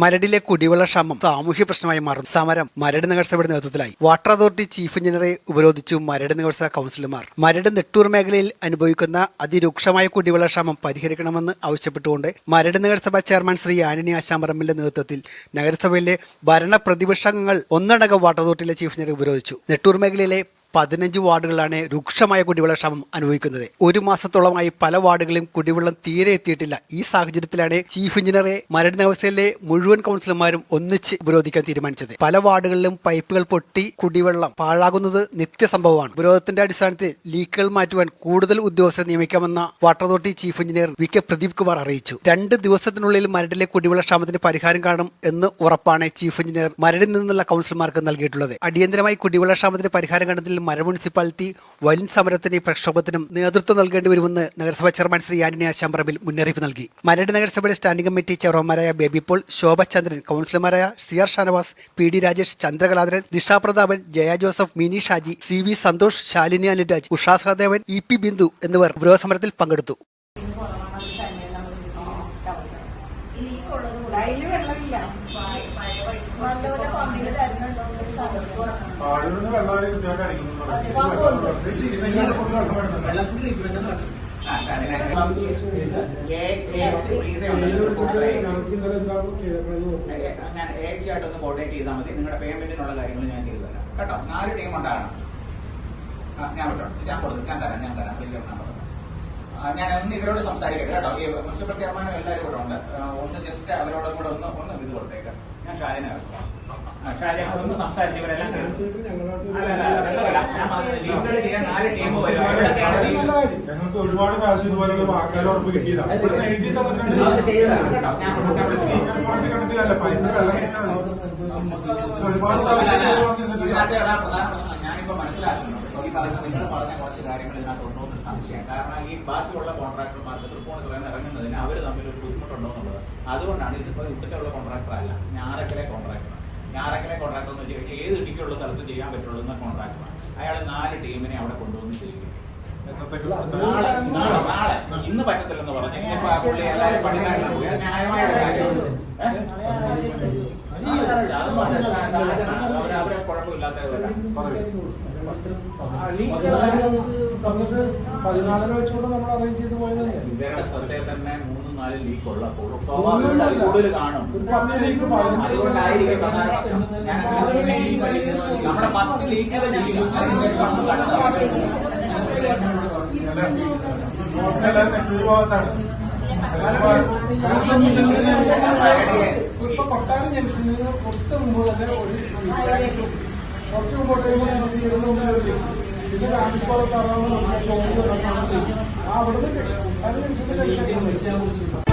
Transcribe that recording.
മരടിലെ കുടിവെള്ള ക്ഷാമം സാമൂഹ്യ പ്രശ്നമായി മാറും. സമരം മരട് നഗരസഭയുടെ നേതൃത്വത്തിലായി. വാട്ടർ അതോറിറ്റി ചീഫ് എഞ്ചിനീയറെ ഉപരോധിച്ചു മരട് നഗരസഭാ കൗൺസിലർമാർ. മരട് നെട്ടൂർ മേഖലയിൽ അനുഭവിക്കുന്ന അതിരൂക്ഷമായ കുടിവെള്ള ക്ഷാമം പരിഹരിക്കണമെന്ന് ആവശ്യപ്പെട്ടുകൊണ്ട് മരട് നഗരസഭാ ചെയർമാൻ ശ്രീ ആന്റണി ആശാമറമ്മിന്റെ നേതൃത്വത്തിൽ നഗരസഭയിലെ ഭരണ പ്രതിപക്ഷങ്ങൾ ഒന്നടങ്കം വാട്ടർ അതോറിറ്റിയിലെ ചീഫ് എഞ്ചിനീയറെ ഉപരോധിച്ചു. നെട്ടൂർ മേഖലയിലെ പതിനഞ്ച് വാർഡുകളാണ് രൂക്ഷമായ കുടിവെള്ള ക്ഷാമം അനുഭവിക്കുന്നത്. ഒരു മാസത്തോളമായി പല വാർഡുകളിലും കുടിവെള്ളം തീരെ എത്തിയിട്ടില്ല. ഈ സാഹചര്യത്തിലാണ് ചീഫ് എഞ്ചിനീയറെ മരട് നഗരസഭയിലെ മുഴുവൻ കൗൺസിലർമാരും ഒന്നിച്ച് ഉപരോധിക്കാൻ തീരുമാനിച്ചത്. പല വാർഡുകളിലും പൈപ്പുകൾ പൊട്ടി കുടിവെള്ളം പാഴാകുന്നത് നിത്യസംഭവമാണ്. ഉപരോധത്തിന്റെ അടിസ്ഥാനത്തിൽ ലീക്കുകൾ മാറ്റുവാൻ കൂടുതൽ ഉദ്യോഗസ്ഥരെ നിയമിക്കാമെന്ന water authority chief engineer V K Pradeep Kumar അറിയിച്ചു. രണ്ട് ദിവസത്തിനുള്ളിൽ മരടിലെ കുടിവെള്ള ക്ഷാമത്തിന് പരിഹാരം കാണും എന്ന് ഉറപ്പാണ് ചീഫ് എഞ്ചിനീയർ മരടിൽ നിന്നുള്ള കൗൺസിലർമാർക്ക് നൽകിയിട്ടുള്ളത്. അടിയന്തരമായി കുടിവെള്ള ക്ഷാമത്തിന് പരിഹാരം കണ്ടെത്തിൽ മര മുനിസിപ്പാലിറ്റി വൻ സമരത്തിന് പ്രക്ഷോഭത്തിനും നേതൃത്വം നൽകേണ്ടി വരുമെന്ന് നഗരസഭാ ചെയർമാൻ ശ്രീ ആന്റണി ആശാംപറമ്പിൽ മുന്നറിയിപ്പ് നൽകി. മരട് നഗരസഭയുടെ സ്റ്റാൻഡിംഗ് കമ്മിറ്റി ചെയർമാൻമാരായ ബേബി പോൾ ശോഭ ചന്ദ്രൻ കൗൺസിലർമാരായ C R Shanavas P D Rajesh Chandrakaladharan Disha Prathapan Jaya Joseph Mini Shaji C V Santhosh Shalini Anuraj Usha Sahadevan E P Bindu എന്നിവർ ഉപരോധ സമരത്തിൽ പങ്കെടുത്തു വെള്ളമില്ല. ഞാൻ ഏസി ആയിട്ടൊന്ന് കോർഡിനേറ്റ് ചെയ്താൽ മതി. നിങ്ങളുടെ പേയ്മെന്റിനുള്ള കാര്യങ്ങൾ ഞാൻ ചെയ്തു തരാം. കേട്ടോ? നാല് ടീം ഉണ്ടാകണം. ഞാൻ വിട്ടോ ഞാൻ കൊടുത്തു ഞാൻ തരാം ഞാൻ തരാം. വിളിക്കാം ഞാൻ ഒന്ന് ഇവരോട് സംസാരിക്കട്ടെ കേട്ടോ. ഈ മുനിസിപ്പൽ ചെയർമാനും എല്ലാവരും ഇവിടെ ഉണ്ട്. ഒന്ന് ജസ്റ്റ് അവരോടും കൂടെ ഒന്ന് ഒന്ന് ഇത് കൊടുത്തേക്കാം. ഞാൻ ഒന്ന് സംസാരിച്ച് ഇവരെല്ലാം ലീഗ്? ഞങ്ങൾക്ക് ഒരുപാട് കാശ് ഇതുപോലെ വാക്കാൽ ഉറപ്പ് കിട്ടിയതാണ് എഴുതി തന്നിട്ടുണ്ട്. പൈപ്പ് വെള്ളം ഒരുപാട് പ്രധാന പ്രശ്നം. ഞാനിപ്പോ മനസ്സിലാക്കുന്നു. പറഞ്ഞ നിങ്ങൾ പറഞ്ഞ കുറച്ച് കാര്യങ്ങൾ ഇതിനകത്ത് ഉണ്ടോ എന്നൊരു സംശയം. കാരണം ഈ ബാക്കിയുള്ള കോൺട്രാക്ടർമാർക്ക് തൃപ്പൂണിത്തുറയിൽ നിന്ന് ഇറങ്ങുന്നതിന് അവർ തമ്മിൽ ഒരു ബുദ്ധിമുട്ടുണ്ടോ എന്നുള്ളത് അതുകൊണ്ടാണ് ഇതിപ്പോൾ ഇവിടുത്തെയുള്ള കോൺട്രാക്ടർ അല്ല ഞാറക്കലെ കോൺട്രാക്ടർ. ഞാറക്കലെ കോൺട്രാക്ടർ എന്ന് വെച്ചാൽ കഴിഞ്ഞാൽ ഏത് ഇടുക്കിയുള്ള സ്ഥലത്ത് ചെയ്യാൻ പറ്റുള്ളൂ എന്ന കോൺട്രാക്ടറാണ്. അയാൾ നാല് ടീമിനെ അവിടെ കൊണ്ടുവന്ന് ചെയ്യും നാളെ നാളെ ഇന്ന് പറ്റത്തില്ലെന്ന് പറഞ്ഞു. പുള്ളി എല്ലാവരും. അത് ന്യായമായ ഒരു പതിനാലിന് വെച്ചുകൊണ്ട് നമ്മൾ അറേഞ്ച് ചെയ്ത് പോയത്. ഇവരുടെ ശ്രദ്ധയിൽ തന്നെ മൂന്ന് നാല് ലീക്ക് ഉള്ളപ്പോൾ സ്വാഭാവികമായിട്ടും കൂടുതൽ കാണും. അതുകൊണ്ടായിരിക്കും നമ്മുടെ ഫസ്റ്റ് ലീക്ക് നെട്ടൂര് ഭാഗത്താണ് ഇപ്പൊ കൊട്ടാരം ജംഗ്ഷനിൽ നിന്ന് തൊട്ട് മുമ്പ് തന്നെ ഒരു. കുറച്ച് ലീക്ക്. ഇത് ട്രാൻസ്പോർട്ട് ആ അവിടുന്ന് നിന്ന്